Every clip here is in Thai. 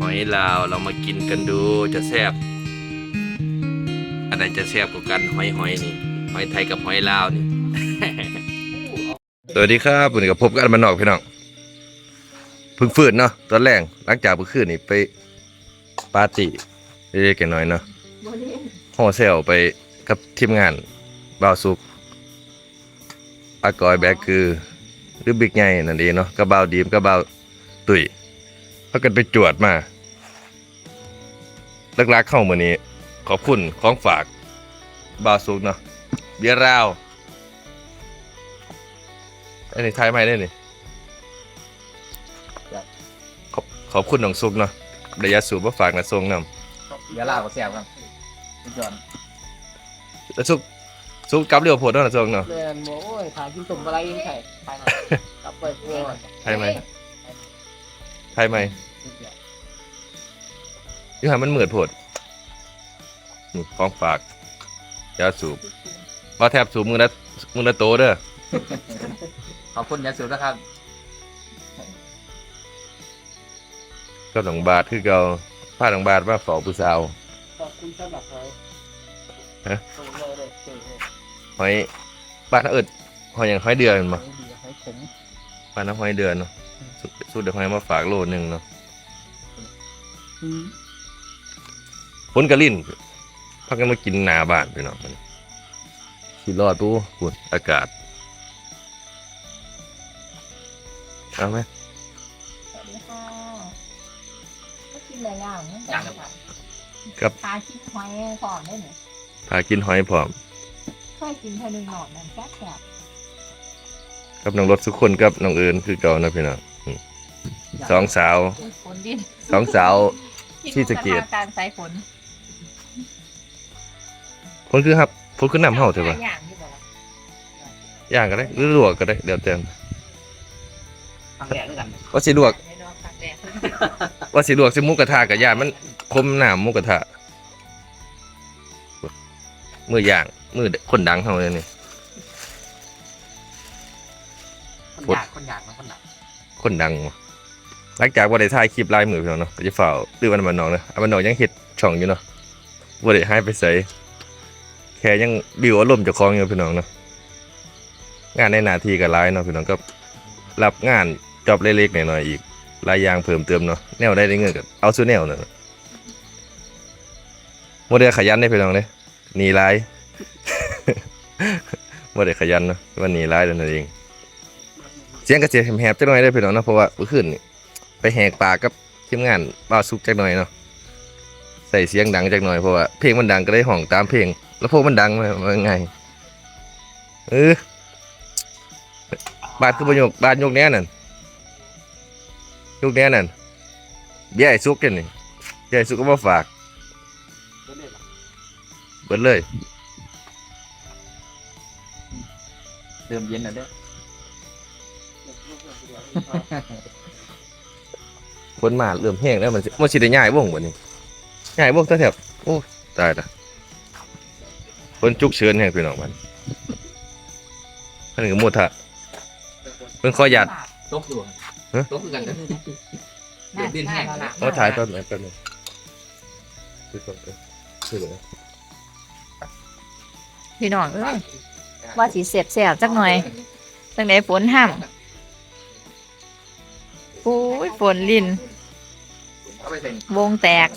หอยลาวเรามากินกันดูจะแซ่บอะไรจะแซ่บกว่ากันหอยหอยนี่หอยไทยกับหอยลาวนี่ สวัสดีครับวันนี้กับพบกันมานนอกพี่น้องเพึ่งฟื้นเนาะตอนแรกหลังจากเมื่อคืนนี่ไปปาร์ตี้เล็กๆน้อยๆเนาะห่อเซลไปกับทีมงานบ่าวสุกอากอยแบกคือ หรือบิ๊กใหญ่นั่นเองเนาะกับบ่าดีมกับบ่าตุ๋ยพากันไปจวดมาลักๆเข้ามือนี้ ขอบคุณของฝากบาสุกเนาะเบียร์ราวอันนี้ทายไม่ได้นี่ขอบขอบคุณน้องซุกเนาะระยะสูบมาฝากนะทรงนำเดี๋ยวลาวก็แซ่บครับจอนแล้วซุก ซุกกลับเรียวโพดเนาะนะทรงเนาะเรียนบอกโอ้ยถ่ายกินสมอะไรยังไงไปมากลับไปเพื่อนทายไหมทายไหมยี่ห้อมันเหมือดโพดนี่ของฝากยาสูบว่าแทบสูบมือละมือละโตเด้อ ขอบคุณยาสูบนะครับ ก็หลงบาทคือเก่าผ้าหลงบาทมาฝอกผู้สาว ขอบคุณสำหรับเขาฮะ ส่งเลยเลยเก่งเลย หอยบ้านเอิดหอยอย่างหอยเดือนมาให้ดีให้ผมบ้านน้ำหอยเดือนเนาะสุดสุดเดี๋ยวหอยมาฝากโลนึงเนาะฝนกระลิ่นพักกันมากินหนาบ้านพี่น้องมันสิรอดปูฝุ่นอากาศเอาไหมสวัสดีค่ะก็กินหลายอย่างเหมือนกัย่างนครับค่ะครับพากินหอยก่อนได้ไหมพากินหอยพร้อม เคยกินเทอนึงหนอนนั่นแซ่บแบบกับน้องรถสุกคนกับน้องเอิญคือเก่านะพี่น้องอืมสองสาวฝนดินสองสาวกินที่สะเก็ดหมูระทะกลารสายฝนคนคือครับคนคือน้ำเห่าใช่ปะหลยอย่างที่บอกว่าย่างก็ได้หรือลวกก็ได้เดี๋ยวเต็มทางแรกด้วยกันว่าสิลวกในรอบครั้งแรกว่าสิลวกสิหมุกกระทะกับย่านมันคมหนามหมุกกระทะมือย่าง มือคนดังเท่านี้นี่ คนอยากคนอยากนะคนอยากคนดังว่ะหลังจากว่าได้ถ่ายคลิปลายมือพี่น้องเนาะก็จะฝ่าตื้อวันมันน้องเนาะอันมันน้องยังเห็ดช่องอยู่เนาะว่าได้หายไปใส่แค่ยังบิวอารมณ์เจ้าของอยู่พี่น้องเนาะงานในหนาทีกับไลายเนาะพี่น้องก็รับงานจอบเล็กๆหน่อยๆอีกหลายอย่างเพิ่มเติมเนาะแนวได้ได้เงินกับเอาซูแนวเนาะโมเดลขยันได้พี่น้องเลยหนีไลาย โมเดลขยันเนาะว่านีไลายนั่นเอง เสียงกระเสียแหบจักหน่อยได้พี่น้องเนาะเพราะว่าเมื่อคืนนี่ไปแหกปากกับทีมงานบ้าซุกจักหน่อยเนาะใส่เสียงดังจักหน่อยเพราะว่าเพลงมันดังก็ได้ห้องตามเพลง แล้วพวกมันดังมาว่าไงเออบาดคือประโยคบาดยกแน่นั่นยกแน่นั่นเบี้ยซุกกันนี่เบี้ยซุกก็มาฝากเบิดเลย ติมเย็นหน่อยเด้อคนมาเริ่มแห้งแล้วมันสิมันสิได้ง่ายวงบ่นี้ง่ายวงซะแถบโอ้ตายละคนจุกเชิญแห้งพี่น้องมันอันนี้ก็หมดทะเพิ่นขอหยาด ตกอยู่ฮะ ตกคือกันเด้อ เดี๋ยวดินแห้งแล้วล่ะเอาถ่ายตอนไหนแป๊บนึงคือก่อนเออคือเลยพี่น้องเอ้ย ว่าสีเสียบเสียบๆจักหน่อยตั้งแต่ฝนห้ามโอ้ยฝนลินเอาไปเซ็นวงแตก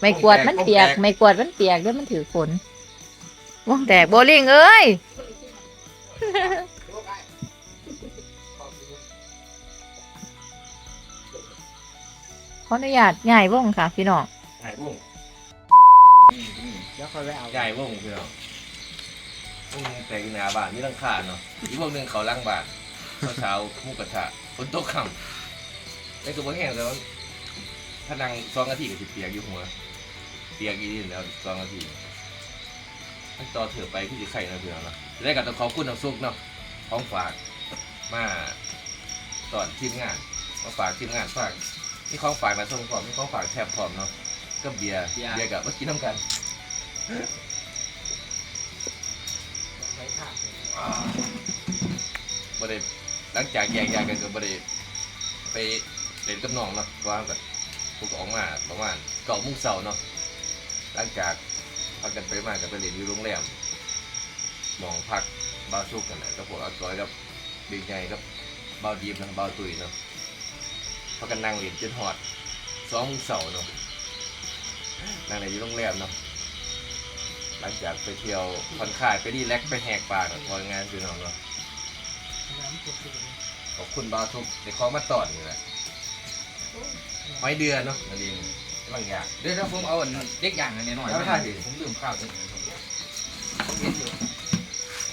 ไม่กวาดมันเปียก ไม่กวาดมันเปียกเด้วยมันถือฝนวงแตกโบลิ่งเอ้ยขออนุญาตง่ายวงค่ะ พี่น้องง่ายวงเดี๋ยวค่อยไปเอาง่ายวงพี่น้อง วงแต่งหน้าบ้านมีหลังคาเนาะอีกวงหนึงเขาล่างบ้านเช้าๆหมุกกระทะฝนตกค่ำนี่คือบ่แห้งแต่ว่าถ้านั่งสองนาทีก็สิเปียกอยู่หัวเปียกอีนี่แล้วสองนาทีขั้นตอนเถือไปพี่สิไข่นะเพื่อนเนาะจะได้กับต้องขอบคุณน้ำซุปเนาะของฝากมาตอนทีมงานมาฝากทีมงานฝากนี่ของฝากนะส่งพร้อมนี่ของฝากแทบพร้อมเนาะก็เบียร์เบียร์กับเมื่อกี้น้ำกัน ไปถ่ายบ่ได้หลังจากแยกย้ายกันก็บ่ได้ไปเล่นกับน้องเนาะว่าแบบพวกออกมาประมาณเก้าโมงเช้าเนาะหลังจากพักกันไปมากันไปเล่นอยู่โรงแรมหมองพักบ้าวชุกกันนะกับพวกอาก้อยกับบิ๊กใหญ่กับบ้าวดีมนะบ้าวตุยเนาะพักกันนั่งเล่นจนฮอดสองโมงเช้าเนาะนั่งเล่นอยู่โรงแรมเนาะ หลังจากไปเที่ยวผ่อนคลายไปดีแลกซ์ไปแหกปากเนาะพองานอยู่น้องเนาะขอบคุณบาวทุกในคล้องมาตอดนี่แหละไม้เดือนเนาะนั่นเองบางอย่างเดี๋ยวถ้าผมเอาอันเด็กอย่างอันนี้หน่อยแล้วถ้าดิผมลืมข้าวตัวนี้ผมเห็นอยู่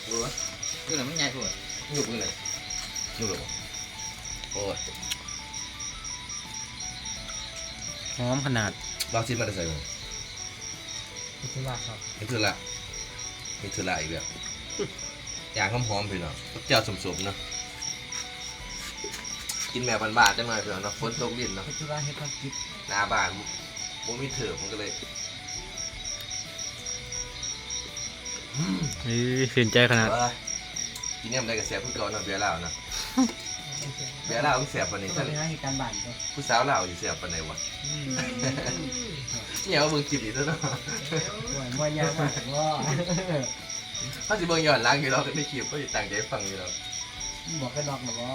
รู้ไหมคือหนังมันใหญ่สุดยุบกันเลยยุบเลยบ่โอ้ยหอมขนาดบาวซิมมาได้ใส่มั้ งคุณว่าครับนี่คือละนี่คือละอีกแบบอย่างหอมๆพี่น้องเจ้าสมๆเนาะกินแมวบานๆจังหน่อยพี่น้องเนาะฝนตกดินเนาะคุณว่าเฮ็ดความคิดหน้าบ้านผมมีเถื่อผมก็เลยนี่ชื่นใจขนาดเอ้ยกินเนี่ยมันได้กับเสียผู้ก่อนเนาะเบียร์เหล้าเนาะ เบียร์เหล้าต้องเสียปานนี้ต้อท่างนให้การบ้านด้วยผู้สาวเหล้าอยู่เสียปานไหนวะเนี่ยเอาเบิ่งคลิปอีกแล้วเนาะมวยยากมากว่าถ้าสิเบิ่งย้อนหลังอยู่เราก็ได้คลิปก็สิตั้งใจฟังอยู่แล้วบอกกันดอกหรอว่า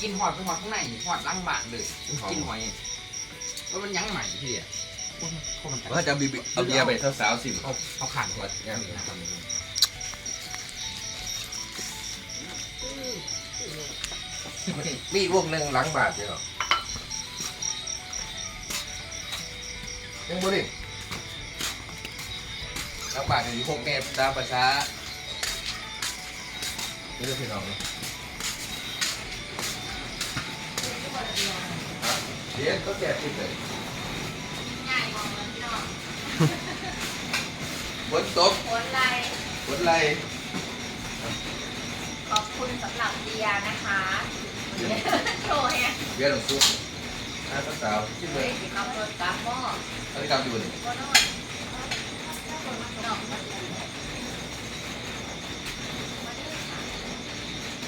กินหอดไปหอดข้างในหอดล้างบาทเลย กินหอยว่ามันยังใหม่ที่เดียวโคตรมันว่าจะเอาบิเอาเบียร์ไปสาวๆสิเอาเอาขันหอดย่างทำ มีอีกวงหนึงหลังบาทอยู่เนาะยังบ่ดิหลังบาทอยู่พวกแม่ตามภาษานี่เรื่องพี่น้องเนาะฮะเดี๋ยวก็แจกติดเลยง่ายมองเลยพี่น้องฝนตกผลไรฝนไหลขอบคุณสำหรับเบียร์นะคะ โชว์แฮะเบียร์น้ำซุปอ่าสาวๆที่เลเฮ้ยยสิขับรถกลับหม้ออันนี้กลับอยู่นี่ก็นอนน้อง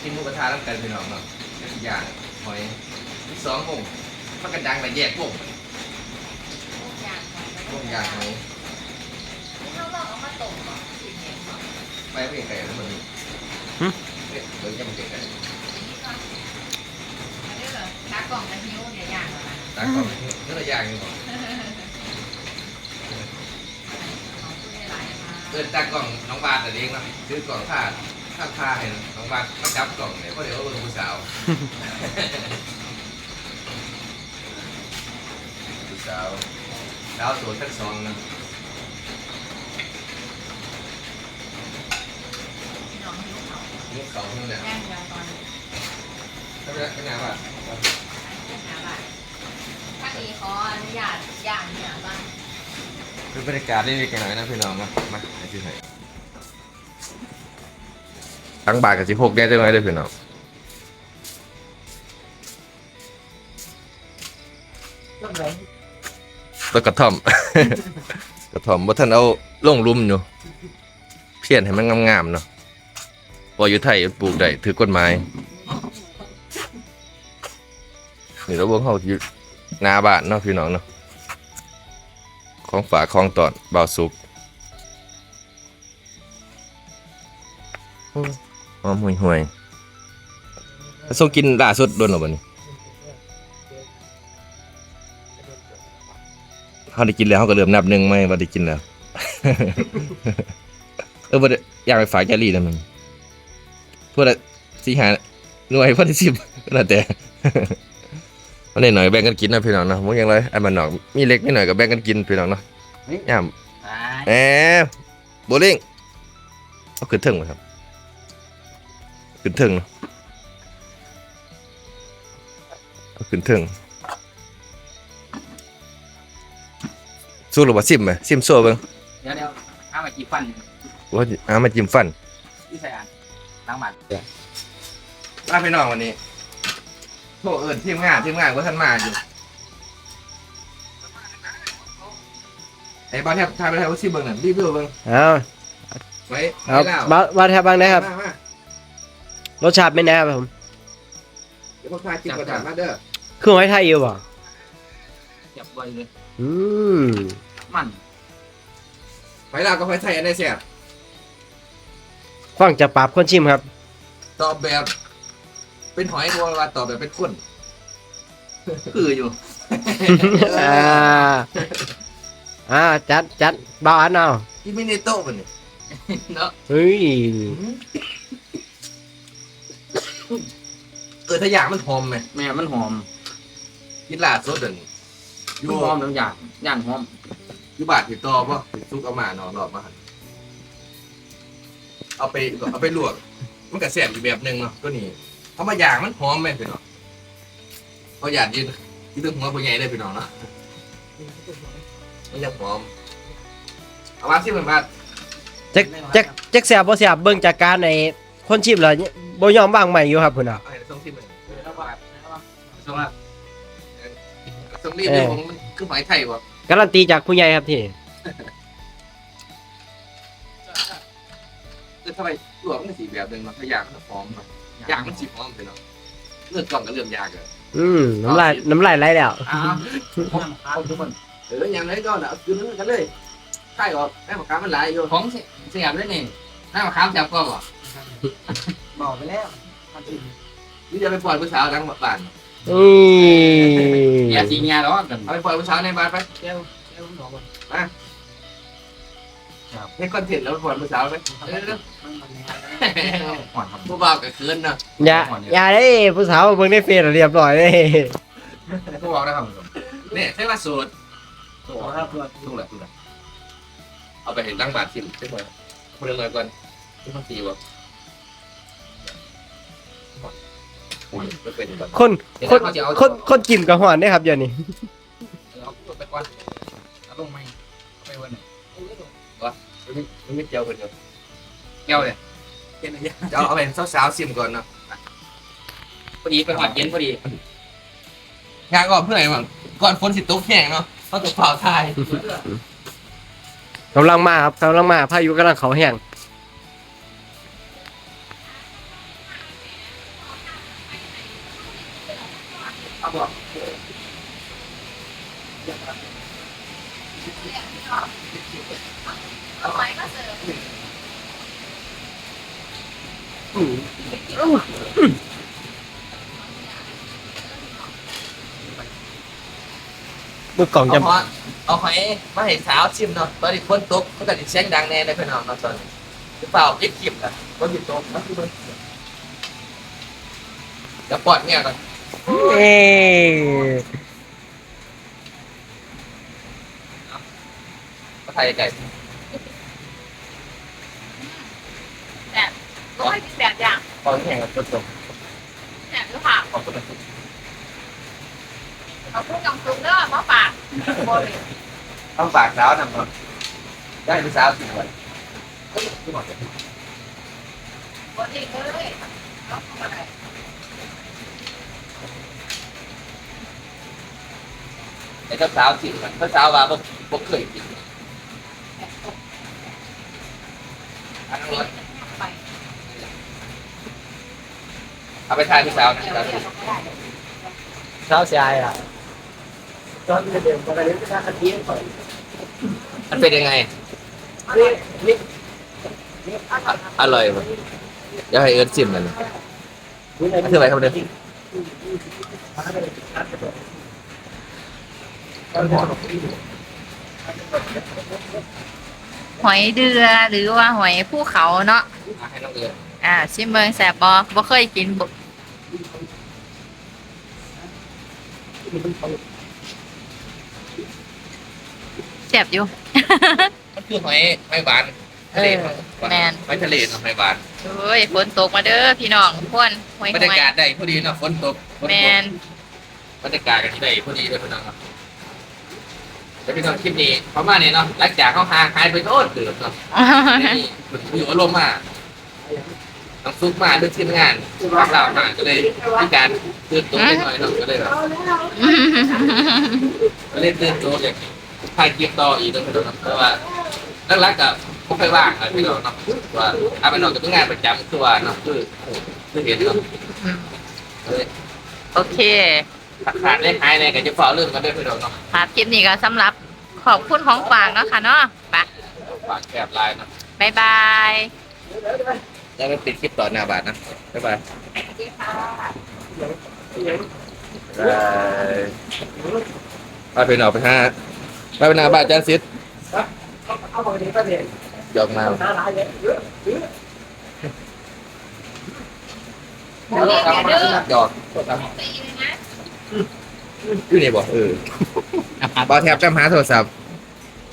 กินหมูกระทะแล้วกันพี่น้องเนาะก็สิอย่างหอยอีกสองวงมันกันดังแต่แยกวงพวกอย่างวงอย่างหอยนี่เขาบอกเอามาตกก่อนสิเนี่ยเนาะไปเพียงไก่แล้วมันนี่เอ๊ะเดี๋ยวจะมาเก่งกันนี่ก่อนอัน นี้เหรอตากล่องกันหิ้วเนี่ยอย่างอะไรตากล้องนี่ละอย่างอยู่บ่ของคุณได้หลายมาเดินตากล้องน้องบาทแต่เองเนาะซื้อกล่องผ้าผ้าผ้าให้น้องบาทมาจับกล่องเนี่ยเพราะเดี๋ยวว่าเบิ่งผู้สาว ผู้สาวดาวโสดทั้งสองนะพี่น้องหิ้วเขานี่เขาเพิ่งเนี่ยแย่งเดียวตอนถ้าไม่ได้ไม่นานป่ะไอ้เจ้าหาบ้าน ถ้ามีขออนุญาตย่างเนี่ยบ้างเป็นบรรยากาศได้เล็กๆน้อยๆนะพี่น้องนะมาไอ้ที่ไหนทั้งบาทกับสิบหกเนี่ยจะน้อยได้อพี่น้องต้องไหนต้นกระท่อม กระท่อมว่าท่านเอาลงหลุมอยู่เพี้ยนให้มันงามๆเนาะพออยู่ไทยปลูกได้ถือกฎหมายนี่เราเบิ่งเขาอยู่ หนาบ้านเนาะพี่น้องเนาะของฝากของตอนเบาสุกอ้หอมห่วยห่วยๆแล้วส่งกินล่าสุดโดนหรอบ่นี่เขาได้กินแล้วเขาก็เริ่มนับหนึ่งไหมว่าได้กินแล้ว เออบ่ได้อยากไปฝากแกลี่นะมึงเพื่อละสี่หาหน่วยเพื่อละสิบก็แล้วแต่ วันนี้หน่อยแบ่งกันกินนะพี่น้องเนาะมึงยังไรไอ้มันหนอกมีเล็กไม่หน่อยก็แบ่งกันกินพี่น้องเนาะย่ามอ่าแหมโบลิ่งเอาขึ้นเทิงมาครับขึ้นเทิงเนาะเอาขึ้นเทิงสู้หรือว่าซิมไหมซิมสู้เบิ่งเดี๋ยวเดี๋ยวเอามาจีฟันว่าสิเอามาจิ้มฟันที่ใส่อันล้างบาทลาพี่น้องวันนี้โทษเอิญทีมงานทีมงานว่าท่านมาอยู่ไอ้บ้านแทบทายไปทายว่าซิเบิ้งน่ะรีวิวเบิ้งเอาไว้เอาไว้แล้วบ้าบ้านแทบบ้างได้ครับ มามารสชาติไม่แน่ครับผม เดี๋ยวพวกทายกินกระดาษมาเด้อคือหอยไทยอยู่บ่จับไว้เลย อืมมันไฟลาวกับไฟไทยอันไหนแซ่บฟังจากปากคนชิมครับ ตอบแบบ เป็นหอยบัวว่าตอบแบบเป็นข้นคืออยู่ อ่าอ่าจัดจัดเบาอันเอาที่ไม่ได้โต๊ะมันนี่เนาะเฮ้ยเออถ้าอยากมันหอมไหมแม่มันหอมกินลาดสดเด่นอมัยู่นหอมทั้งอย่างอย่างหอมอยู่บาทติดต่อป่ะติดซุกเอามาเนาะรอบมาหั่นเอาไปเอาไปลวก มันก็แซ่บอีกแบบหนึงเนาะก็นี่ เอามาย่างมันหอมไหมพี่น้องเอาหยาดยืนยืนตึงหัวผู้ใหญ่ได้พี่น้องเนาะมันยังหอมเอามาสิเหมือนว่าจักจักจักแสบบ่แสบเบิ่งจากการในคนชิมแล้วบ่ยอมวางใหม่อยู่ครับพุ่นน่ะเอาให้ส่งที่มันแล้วว่าแล้วว่าส่งละส่งรีบเลยผมมันคือหอยไทยบ่การันตีจากผู้ใหญ่ครับที่คือทำไมลวกมันสีแบบหนึงเนาะถ้าย่างมันหอมเนาะ ย่างมันสีหอมพี่น้องเลือดกล่องก็เริ่มยากเลยอืมน้ำลายน้ำลายไหลแล้วอ้าวของทุกคนเอออย่างไรก็น่ะเอาคืนนึงกันเลยใช่หรอกแม่ปากกามันหลายอยู่ของเสียบด้วยนี่น้ามะขามจับก็บ่บอกไปแล้วนี่จะไปปล่อยผู้สาวทั้งบ้านอืมอย่าสิงาล้อกันเอาไปปล่อยผู้สาวในบ้านไปเจ้าเจ้าหนอกมันให้คอนเทนต์แล้วไปปล่อยผู้สาวไปเออ มันมันแน่หอนครับผู้บ่าวก็คืนเนาะอย่าอย่าได้ผู้สาวเบิ่งในเฟซแล้วเรียบร้อยเลยผู้บอกได้ครับเนี่ยใช่ว่าสูตรขอรับตัวถูกแหละถูกแหละเอาไปเห็นตั้งบาททิมใช่ไหมคนละหน่อยก่อนที่ต้องตีวะอุ้ยไม่เป็นแบบคนเดี๋ยวคนเขาจะเอาคนคนกินกับหอนได้ครับเดี๋ยวนี้เอาไปก่อนเอาลงไหมไปวันไหนมันไม่เจียวคนเดียว แก้วเลยจะเอาไปสาวๆซิมก่อนเนาะพอดีไปหอดเย็นพอดีงานก่อนเพื่ออะไรบ้างก่อนฝนสิตกแห้งเนาะเขาตกเผาทายกำลังมาครับกำลังมาพายุกำลังเขาแห้ง มือกล่องจะเอาหอยเอาหอยมาให้สาวชิมเนาะตอนนี้ฝนตกเขาก็จะเสียงดังแน่เลยพี่น้องเนาะตอนนี้หรือเปล่ายิบคลิปอะฝนติดตกนะคือมันเดี๋ยวปอดเนี่ยก่อนเอ้มาไทยไก่ก็ให้แส บอย่างปอดแห้งกับฝนตกแสบหรือเปล่าขอบคุณนะเราพูดกำซุงเด้อมาฝากบริ ต้องฝากสาวนำก่อนได้ เป็นสาวสิบวันเฮ้ยคือหมดเลยบริเลยแล้วทำอะไรไอ้เจ้าสาวสิบวันเจ้าสาวว่าบ่บ่เคยกินอันนั้นรถไปเอาไปทานพี่สาวนะสาวสิบเช้าเสียอะตอนเดิมอะไรก็ได้คดีก่อนมันเป็นยังไงอร่อยป่ะเดี๋ยวให้เอิร์ธชิมกันนี่คืออะไรครับเดี๋ยวหอยเดือหรือว่าหอยภูเขาเนาะอะให้น้องเอิร์ธอ่าชิมเบิงแสบบ่บ่เคยกิน แสบอยู่ มันคือหอยหอยหวานทะเลครับแม่นหอยทะเลครับหอยหวานเฮ้ยฝนตกมาเด้อพี่น้องทุกคนหวยบรหรยาวยกาศได้พอดีเนาะฝนตกฝนแมตกนบรรยากาศกันที่ได้พอดีเลยพี่น้องครับแล้วพี่น้องคลิปนี้ประมาณนี้เนาะหลังจากเขาห่างหายไปโอ้เกือบเนาะนี่มันอยู่อารมณ์มา น้องซุปมาด้วยทีมงานพวกเรามาก็เลยมีการตื่นตัวนิดหน่อยเนาะก็เลยแบบก็เลยตื่นตัวอยากถ่ายคลิปต่ออีกเนาะพี่น้องครับเพราะว่าหลักๆกับไม่ค่อยว่างอะพี่น้องเนาะว่าถ้าไปนอนกับงานประจำคือว่าเนาะคือคือเห็นเนาะโอเคขาดได้หายในกับจะฝ่าเรื่องกันด้วยพี่น้องเนาะค่ะคลิปนี้ก็สำหรับขอบคุณของฝากเนาะค่ะเนาะไปฝากแคบลายเนาะบายบาย แล้วก็ปิดคลิปต่อหน้าบาทนะ บ๊ายบายบายไปพี่น้องไปหาไปไปหน้าบาทจานซิดเอาปกติก็เด็กยอกมาหน้าร้ายเยอะเยอะเยอะหยอกอยู่นี่บ่เออบ่แทบจำหาโทรศัพท์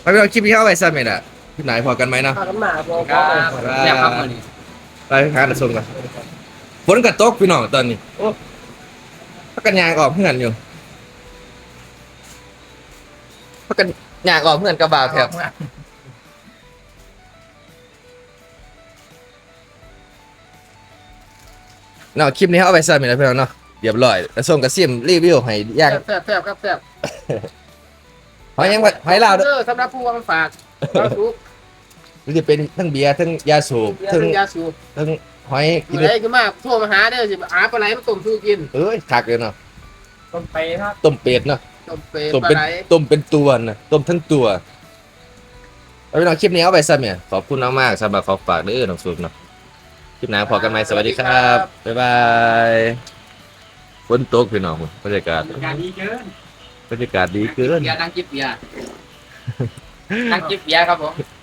ไปไปเอาคลิปที่เข้าไปซ้ำนี่แหละพี่นายพอกันไหมเนาะพากันมาบอกครับเนี่ยครับมื้อนี้ ไปหาหน้าส่งกันฝนกระตกพี่น้องตอนนี้โอ้พักกันยางออกเพื่อนอยู่พักกันยางออกเพื่อนกระบะแถบเนาะคลิปนี้เอาไปซ้ำนี่แหละพี่น้องเนาะเรียบร้อยแล้วส่งกระซิมรีวิวให้ย่างแซ่บแซ่บครับแซ่บหอยยังบ่หอยลาวเด้อเออสำหรับผู้ว่ามันฝากเราสูบ หรือจะเป็นทั้งเบียร์ทั้งยาสูบเบียร์ทั้งเป็นยาสูบทั้งหอยกินอะไรขึ้นมาโทรมาหาเด้อสิอาปลาไหลมาต้มสู้กินเอ้ยคักเลยเนาะต้มไปครับต้มเป็ดเนาะต้มเปรย์ต้มปลาเป็นไหลต้มเป็นตัวนะต้มทั้งตัวเอาไปน้องคลิปนี้เอาไปซะเนี่ยขอบคุณมากๆสำหรับขอฝากเด้อน้องสูบเนาะคลิปหน้าพอกันไหมสวัสดีครับ บ๊ายบายฝนตกพี่น้องบรรยากาศการดีเกินบรรยากาศดีเกินเบียร์นั่งจิบเบียร์นั่งจิบเบียร์ครับผมลม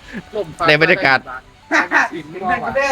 ในบรรยากาศสินไม่ได้